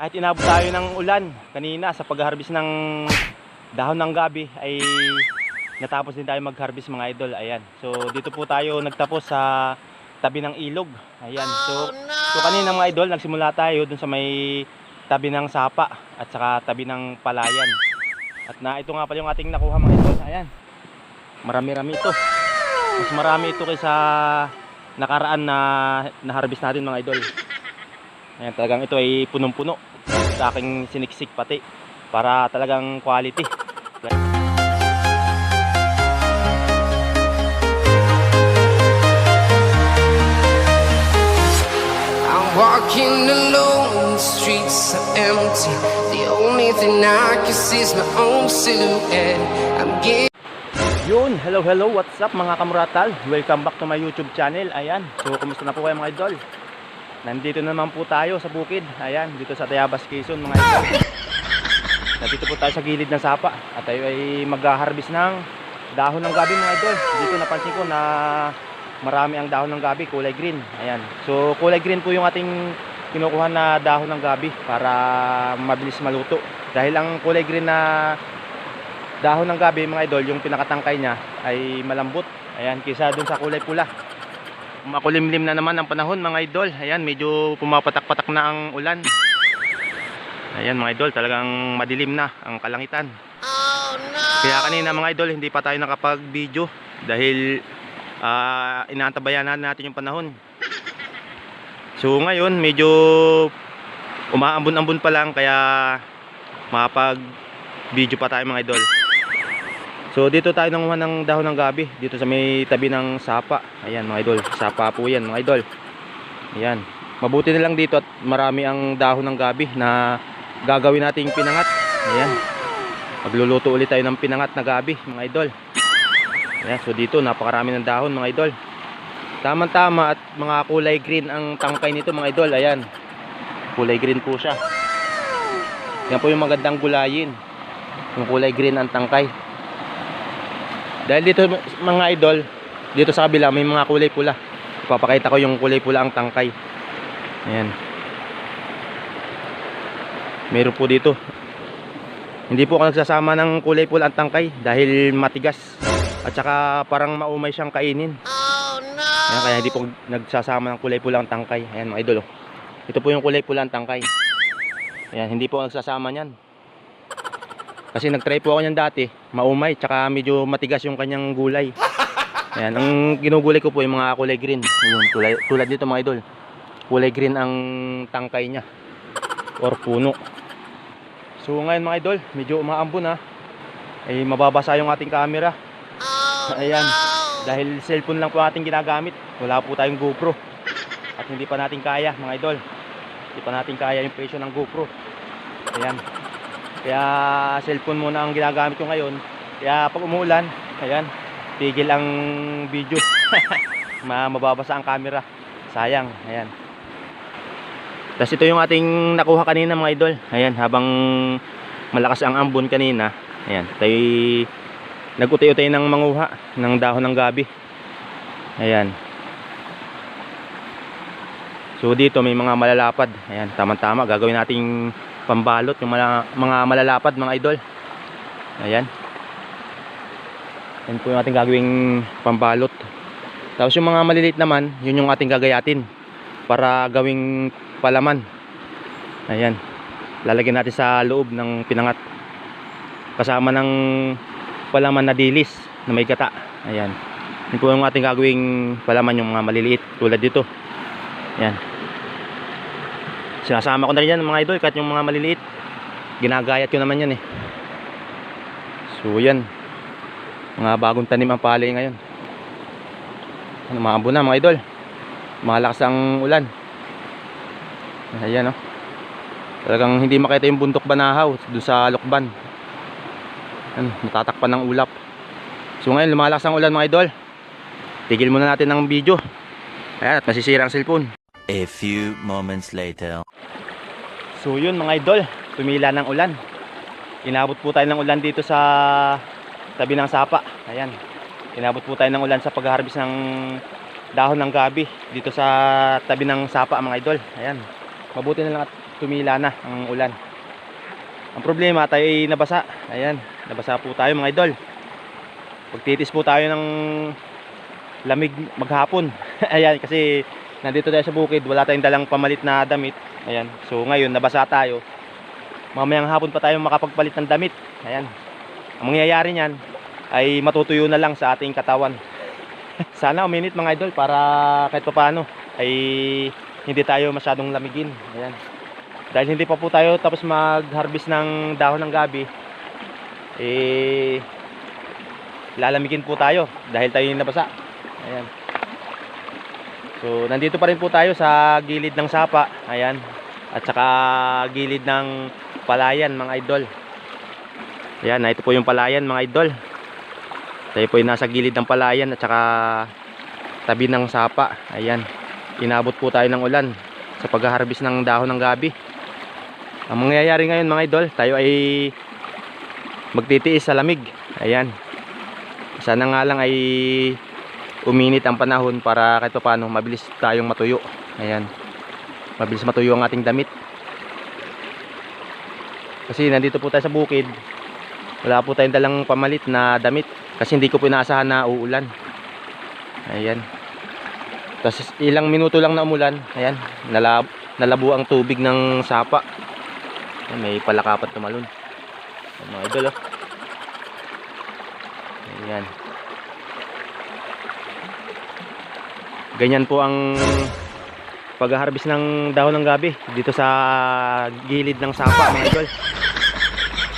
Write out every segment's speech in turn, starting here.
Kahit inabot tayo ng ulan kanina sa pag-harvest ng dahon ng gabi ay natapos din tayo mag-harvest mga idol. Ayan. So dito po tayo nagtapos sa tabi ng ilog. Ayan. So, so kanina mga idol nagsimula tayo dun sa may tabi ng sapa at saka tabi ng palayan. At na ito nga pala yung ating nakuha mga idol. Ayan. Marami-rami ito. Mas marami ito kaysa nakaraan na na-harvest natin mga idol. Ayan, talagang ito ay punong-puno sa aking siniksik pati para talagang quality. I'm walking alone, the streets are empty. The only thing I can see is my own silhouette. I'm getting. Yun, hello hello, what's up mga kamuratal? Welcome back to my YouTube channel. Ayan, so kumusta na po kayo mga idol? Nandito naman po tayo sa bukid. Ayan, dito sa Tayabas, Quezon mga idol. Nandito po tayo sa gilid ng sapa at tayo ay mag-harvest ng dahon ng gabi mga idol. Dito napansin ko na marami ang dahon ng gabi, kulay green. Ayan. So kulay green po yung ating kinukuha na dahon ng gabi para mabilis maluto. Dahil ang kulay green na dahon ng gabi mga idol, yung pinakatangkay niya ay malambot. Ayan, kisa dun sa kulay pula. Makulimlim na naman ang panahon mga idol. Ayan, medyo pumapatak-patak na ang ulan. Ayan mga idol, talagang madilim na ang kalangitan. Oh no! Kaya kanina mga idol, hindi pa tayo nakapag-video dahil ah, inaantabayan na natin yung panahon. So ngayon, medyo umaambon-ambon pa lang kaya makapag-video pa tayo mga idol. So dito tayo nanguha ng dahon ng gabi dito sa may tabi ng sapa. Ayan mga idol, sapa po yan mga idol. Ayan. Mabuti na lang dito at marami ang dahon ng gabi na gagawin nating pinangat. Ayan. Magluluto ulit tayo ng pinangat na gabi, mga idol. Ayan, so dito napakarami ng dahon, mga idol. Tama-tama at mga kulay green ang tangkay nito, mga idol. Ayan. Kulay green po siya. Yan po yung magandang gulayin. Yung kulay green ang tangkay. Dahil dito, mga idol, dito sa kabila may mga kulay pula. Papakita ko yung kulay pula ang tangkay. Ayan. Meron po dito. Hindi po ako nagsasama ng kulay pula ang tangkay dahil matigas at saka parang maumay siyang kainin. Oh no! Ayan, kaya hindi po nagsasama ng kulay pula ang tangkay. Ayan mga idol. oh. Ito po yung kulay pula ang tangkay. Ayan, hindi po ako nagsasama niyan. Kasi nagtry po ako niyan dati, maumay, tsaka medyo matigas yung kanyang gulay. Ayan, ang ginugulay ko po yung mga kulay green. Ayun, tulad, tulad nito mga idol. Kulay green ang tangkay niya. Or puno. So ngayon mga idol, medyo umaambon ha. Ay mababasa yung ating camera. Oh Ayan. Dahil cellphone lang po ating ginagamit. Wala po tayong GoPro. At hindi pa natin kaya mga idol. Hindi pa natin kaya yung presyo ng GoPro. Ayan. Kaya cellphone muna ang ginagamit ko ngayon. Kaya pag umuulan, ayan, tigil ang video. Ma mababasa ang camera. Sayang. Ayan. Tapos ito yung ating nakuha kanina mga idol. Ayan, habang malakas ang ambon kanina. Ayan, tayo nag-utay-utay ng manguha ng dahon ng gabi. Ayan. So dito may mga malalapad. Ayan, tama-tama. Gagawin nating pambalot yung mga, mga malalapad mga idol. Ayan. Yan po yung ating gagawing pambalot. Tapos yung mga maliliit naman, yun yung ating gagayatin para gawing palaman. Ayan. Lalagyan natin sa loob ng pinangat. Kasama ng palaman na dilis na may gata. Ayan. Yun po yung ating gagawing palaman yung mga maliliit tulad dito. Ayan. Sinasama ko na rin yan mga idol kahit yung mga maliliit. Ginagayat ko naman yan eh. So yan. Mga bagong tanim ang palay ngayon. Ano, maambo na mga idol. Malakas ang ulan. Ayan oh. Talagang hindi makita yung bundok banahaw doon sa Lokban. Ano, natatakpan ng ulap. So ngayon lumalakas ang ulan mga idol. Tigil muna natin ng video. Ayan, at nasisira ang cellphone. A few moments later. So yun mga idol, tumila ng ulan. Inabot po tayo ng ulan dito sa tabi ng sapa. Ayan. Inabot po tayo ng ulan sa pag-harvest ng dahon ng gabi dito sa tabi ng sapa mga idol. Ayan. Mabuti na lang at tumila na ang ulan. Ang problema tayo ay nabasa. Ayan, nabasa po tayo mga idol. Pagtitis po tayo ng lamig maghapon. Ayan, kasi nandito tayo sa bukid, wala tayong dalang pamalit na damit. Ayan, so ngayon nabasa tayo. Mamayang hapon pa tayo makapagpalit ng damit. Ayan. Ang mangyayari niyan ay matutuyo na lang sa ating katawan. Sana uminit mga idol para kahit paano ay hindi tayo masyadong lamigin. Ayan. Dahil hindi pa po tayo tapos mag-harvest ng dahon ng gabi, eh, lalamigin po tayo dahil tayo yung nabasa. Ayan. So, nandito pa rin po tayo sa gilid ng sapa. Ayan. At saka gilid ng palayan mga idol. Ayan, ito po yung palayan mga idol. Tayo po yung nasa gilid ng palayan at saka tabi ng sapa. Ayan. Inabot po tayo ng ulan sa pag-harvest ng dahon ng gabi. Ang mangyayari ngayon mga idol, tayo ay magtitiis sa lamig. Ayan. Sana nga lang ay uminit ang panahon para kahit pa paano mabilis tayong matuyo. Ayan. Mabilis matuyo ang ating damit. Kasi nandito po tayo sa bukid. Wala po tayong dalang pamalit na damit kasi hindi ko po inaasahan na uulan. Ayan. Tapos ilang minuto lang na umulan. Ayan. Nalab nalabo ang tubig ng sapa. Ayan, may palakapat tumalon. Mga idol oh. Ayan. Ganyan po ang pag-harvest ng dahon ng gabi dito sa gilid ng sapa mga idol.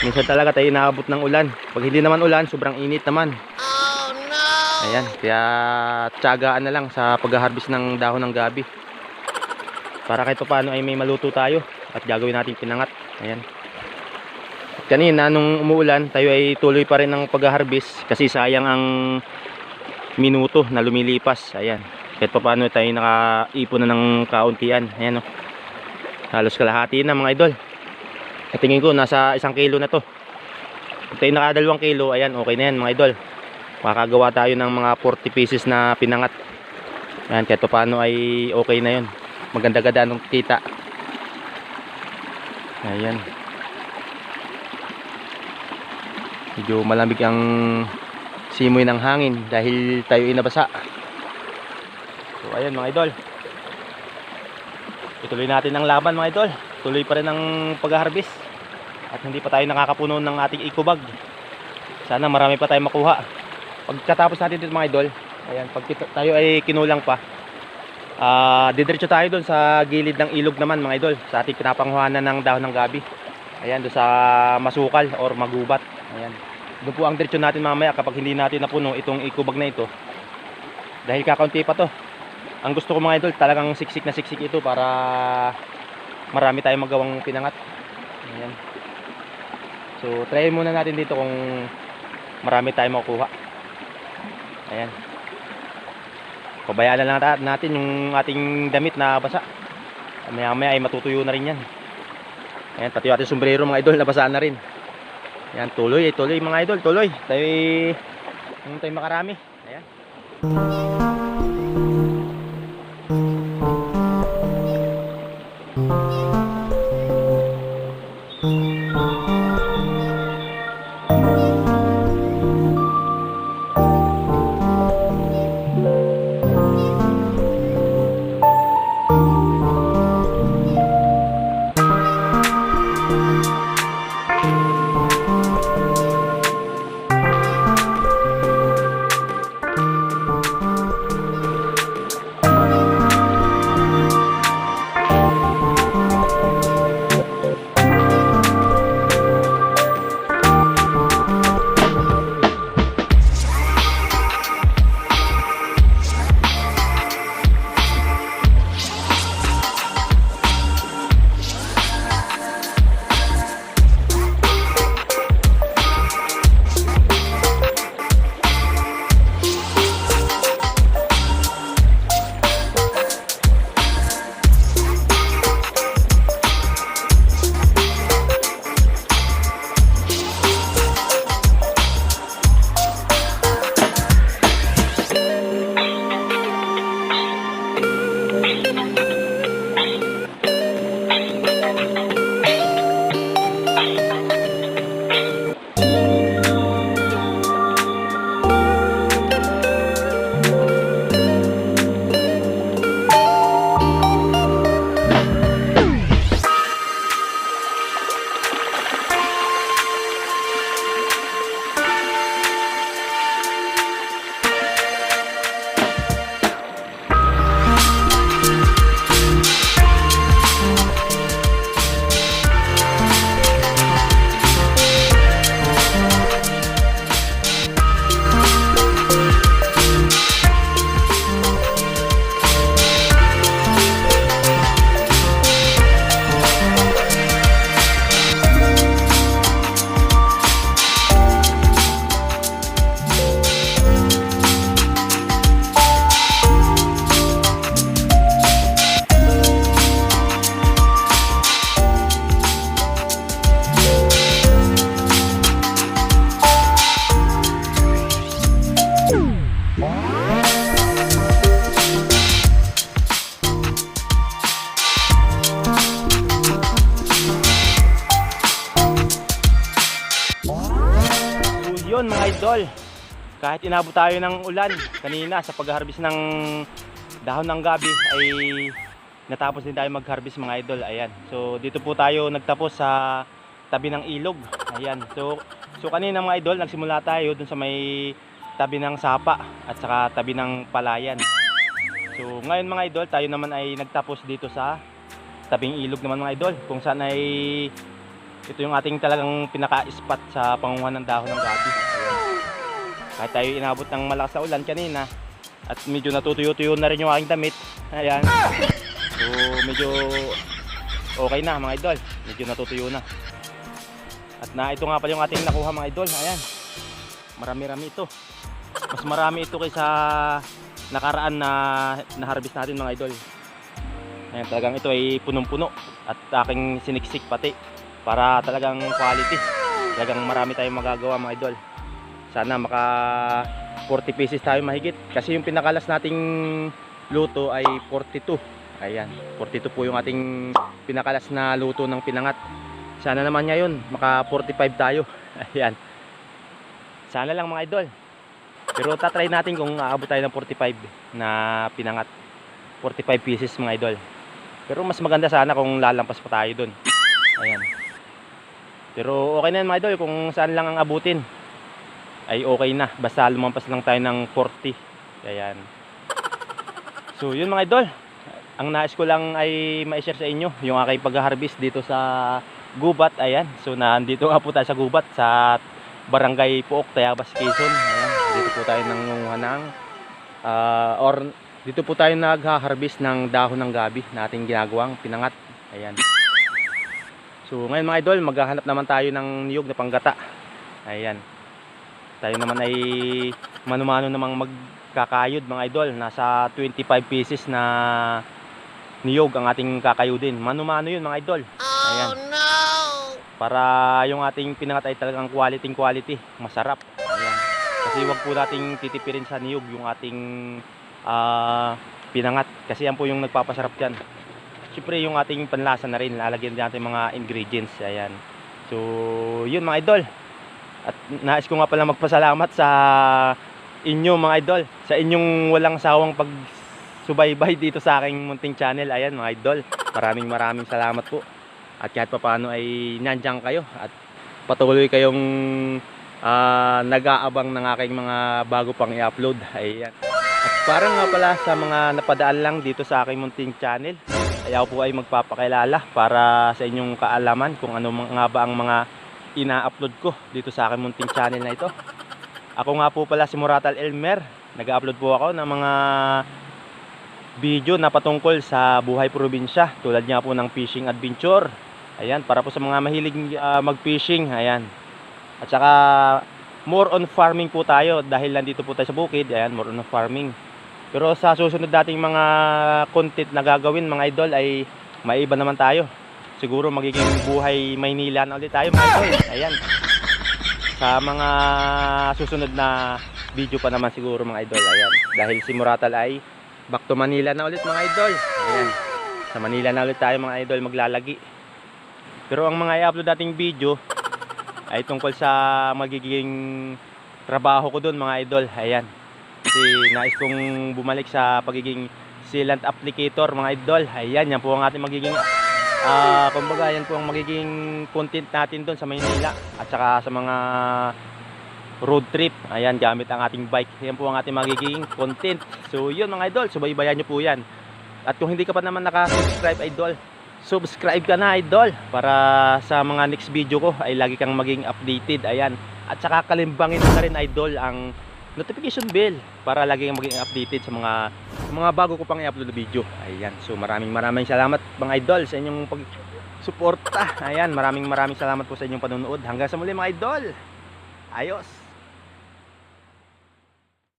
Minsan talaga tayo inaabot ng ulan. Pag hindi naman ulan, sobrang init naman. Oh no! Ayan, kaya tiyagaan na lang sa pag-harvest ng dahon ng gabi. Para kahit paano ay may maluto tayo at gagawin natin pinangat. Ayan. At kanina nung umuulan, tayo ay tuloy pa rin ng pag-harvest kasi sayang ang minuto na lumilipas. Ayan. Kahit paano tayo nakaipon na ng kauntian. Ayan oh. Halos kalahati na mga idol. At tingin ko nasa isang kilo na to. Kung tayo nakadalawang kilo, ayan, okay na yan mga idol makakagawa tayo ng mga 40 pieces na pinangat yan kahit paano ay okay na yun maganda ganda nung kita ayan medyo malamig ang simoy ng hangin dahil tayo inabasa so ayan mga idol. Ituloy natin ang laban mga idol. Tuloy pa rin ang pag-harvest. At hindi pa tayo nakakapuno ng ating eco bag. Sana marami pa tayo makuha. Pagkatapos natin dito mga idol ayan pag tayo ay kinulang pa ah didiretso tayo doon sa gilid ng ilog naman mga idol sa ating pinapanguhanan ng dahon ng gabi. Ayan doon sa masukal or magubat. Ayan. Doon po ang diretso natin mamaya kapag hindi natin napuno itong ikubag na ito. Dahil kakaunti pa to ang gusto ko mga idol talagang siksik na siksik ito para marami tayong magawang pinangat ayan so try muna natin dito kung marami tayong makukuha Ayan. Pabayaan na lang nat- natin yung ating damit na basa. Maya maya ay matutuyo na rin yan. Ayan, pati yung ating sombrero mga idol, nabasa na rin. Ayan, tuloy, tuloy mga idol, tuloy. Tayo ay, yung tayo makarami. Ayan. Inabot tayo ng ulan kanina sa pag-harvest ng dahon ng gabi ay natapos din tayo mag-harvest mga idol. Ayan. So dito po tayo nagtapos sa tabi ng ilog. Ayan. So so kanina mga idol nagsimula tayo dun sa may tabi ng sapa at saka tabi ng palayan. So ngayon mga idol, tayo naman ay nagtapos dito sa tabing ilog naman mga idol kung saan ay ito yung ating talagang pinaka-spot sa pangunguhan ng dahon ng gabi. Kahit tayo inabot ng malakas na ulan kanina at medyo natutuyo-tuyo na rin yung aking damit. Ayan. So medyo okay na mga idol. Medyo natutuyo na. At na ito nga pala yung ating nakuha mga idol. Ayan. Marami-rami ito. Mas marami ito kaysa nakaraan na na-harvest natin mga idol. Ayan, talagang ito ay punong-puno at aking siniksik pati para talagang quality. Talagang marami tayong magagawa mga idol. Sana maka 40 pieces tayo mahigit kasi yung pinakalas nating luto ay 42. Ayan, 42 po yung ating pinakalas na luto ng pinangat. Sana naman ngayon maka 45 tayo. Ayan. Sana lang mga idol. Pero tatry natin kung aabot tayo ng 45 na pinangat. 45 pieces mga idol. Pero mas maganda sana kung lalampas pa tayo dun. Ayan. Pero okay na yan mga idol kung saan lang ang abutin. Ay okay na. Basta lumampas lang tayo ng 40. Ayan. So yun mga idol. Ang nais ko lang ay ma-share sa inyo yung aking pag-harvest dito sa Gubat. Ayan. So nandito nga po tayo sa Gubat sa Barangay Puok, Tayabas, Quezon. Ayan. Dito po tayo nangunguha ng ah, or dito po tayo nagha-harvest ng dahon ng gabi na ating ginagawang pinangat. Ayan. So ngayon mga idol, maghahanap naman tayo ng niyog na panggata. Ayan. Tayo naman ay mano-mano namang magkakayod mga idol. Nasa 25 pieces na niyog ang ating kakayudin. Mano-mano yun mga idol. Ayan. Para yung ating pinangat ay talagang quality quality. Masarap. Ayan. Kasi wag po nating titipirin sa niyog yung ating ah, pinangat. Kasi yan po yung nagpapasarap dyan. Siyempre yung ating panlasa na rin. Lalagyan natin mga ingredients. Ayan. So, yun mga idol. At nais ko nga pala magpasalamat sa inyo mga idol. Sa inyong walang sawang pagsubaybay dito sa aking munting channel. Ayan mga idol. Maraming maraming salamat po. At kahit paano ay nandiyan kayo. At patuloy kayong ah, nag-aabang ng aking mga bago pang i-upload. Ayan. At parang nga pala sa mga napadaan lang dito sa aking munting channel. Ay ako po ay magpapakilala para sa inyong kaalaman kung ano mga- ba ang mga ina-upload ko dito sa aking munting channel na ito. Ako nga po pala si Moratal Elmer. Nag-upload po ako ng mga video na patungkol sa buhay probinsya tulad nga po ng fishing adventure. Ayan, para po sa mga mahilig ah, mag-fishing, ayan. At saka more on farming po tayo dahil nandito po tayo sa bukid, ayan, more on farming. Pero sa susunod dating mga content na gagawin mga idol ay maiba naman tayo. Siguro magiging buhay Maynila na ulit tayo mga idol. Ayan. Sa mga susunod na video pa naman siguro mga idol. Ayan. Dahil si Muratal ay back to Manila na ulit mga idol. Ayan. Sa Manila na ulit tayo mga idol maglalagi. Pero ang mga i-upload dating video ay tungkol sa magiging trabaho ko doon mga idol. Ayan. Kasi nais kong bumalik sa pagiging sealant applicator mga idol. Ayan, yan po ang ating magiging ah kumbaga yan po ang magiging content natin doon sa Maynila at saka sa mga road trip. Ayan, gamit ang ating bike. Yan po ang ating magiging content. So, yun mga idol, subaybayan nyo po yan. At kung hindi ka pa naman naka-subscribe idol, subscribe ka na idol para sa mga next video ko ay lagi kang maging updated. Ayan. At saka kalimbangin na rin idol ang notification bell para lagi kang maging updated sa mga mga bago ko pang i-upload na video. Ayan. So maraming maraming salamat mga idol sa inyong pag suporta. Ayan, maraming maraming salamat po sa inyong panonood. Hanggang sa muli mga idol. Ayos.